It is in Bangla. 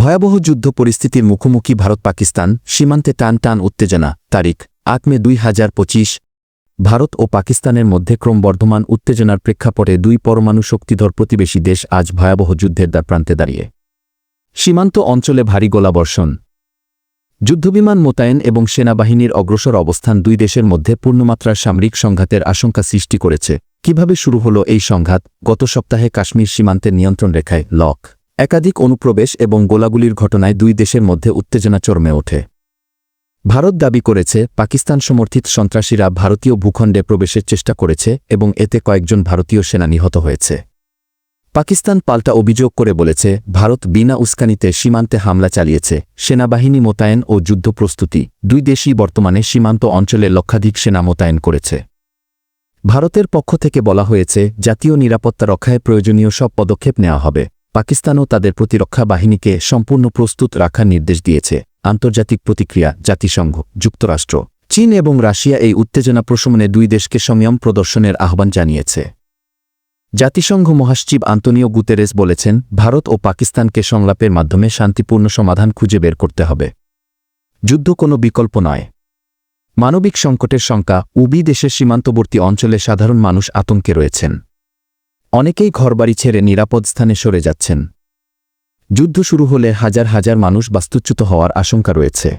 ভয়াবহ যুদ্ধ পরিস্থিতির মুখোমুখি ভারত পাকিস্তান সীমান্তে টান টান উত্তেজনা। তারিখ, আট মে দুই হাজার পঁচিশ। ভারত ও পাকিস্তানের মধ্যে ক্রমবর্ধমান উত্তেজনার প্রেক্ষাপটে দুই পরমাণু শক্তিধর প্রতিবেশী দেশ আজ ভয়াবহ যুদ্ধের দ্বার প্রান্তে দাঁড়িয়ে। সীমান্ত অঞ্চলে ভারী গোলাবর্ষণ। যুদ্ধবিমান মোতায়েন এবং সেনাবাহিনীর অগ্রসর অবস্থান দুই দেশের মধ্যে পূর্ণমাত্রার সামরিক সংঘাতের আশঙ্কা সৃষ্টি করেছে। কীভাবে শুরু হল এই সংঘাত? গত সপ্তাহে কাশ্মীর সীমান্তের নিয়ন্ত্রণ রেখায় লক একাধিক অনুপ্রবেশ এবং গোলাগুলির ঘটনায় দুই দেশের মধ্যে উত্তেজনা চরমে ওঠে। ভারত দাবি করেছে, পাকিস্তান সমর্থিত সন্ত্রাসীরা ভারতীয় ভূখণ্ডে প্রবেশের চেষ্টা করেছে এবং এতে কয়েকজন ভারতীয় সেনা নিহত হয়েছে। পাকিস্তান পাল্টা অভিযোগ করে বলেছে, ভারত বিনা উস্কানিতে সীমান্তে হামলা চালিয়েছে, সেনাবাহিনী মোতায়েন ও যুদ্ধ প্রস্তুতি, দুই দেশই বর্তমানে সীমান্ত অঞ্চলে লক্ষাধিক সেনা মোতায়েন করেছে। ভারতের পক্ষ থেকে বলা হয়েছে, জাতীয় নিরাপত্তা রক্ষায় প্রয়োজনীয় সব পদক্ষেপ নেওয়া হবে। পাকিস্তানও তাদের প্রতিরক্ষা বাহিনীকে সম্পূর্ণ প্রস্তুত রাখার নির্দেশ দিয়েছে। আন্তর্জাতিক প্রতিক্রিয়া, জাতিসংঘ, যুক্তরাষ্ট্র, চীন এবং রাশিয়া এই উত্তেজনা প্রশমনে দুই দেশকে সংযম প্রদর্শনের আহ্বান জানিয়েছে। জাতিসংঘ মহাসচিব আন্তনিও গুতেরেস বলেছেন, ভারত ও পাকিস্তানকে সংলাপের মাধ্যমে শান্তিপূর্ণ সমাধান খুঁজে বের করতে হবে। যুদ্ধ কোনো বিকল্প নয়। মানবিক সংকটের শঙ্কা, উবি দেশের সীমান্তবর্তী অঞ্চলে সাধারণ মানুষ আতঙ্কে রয়েছেন। অনেকেই ঘরবাড়ি ছেড়ে নিরাপদ স্থানে সরে যাচ্ছেন। যুদ্ধ শুরু হলে হাজার হাজার মানুষ বাস্তুচ্যুত হওয়ার আশঙ্কা রয়েছে।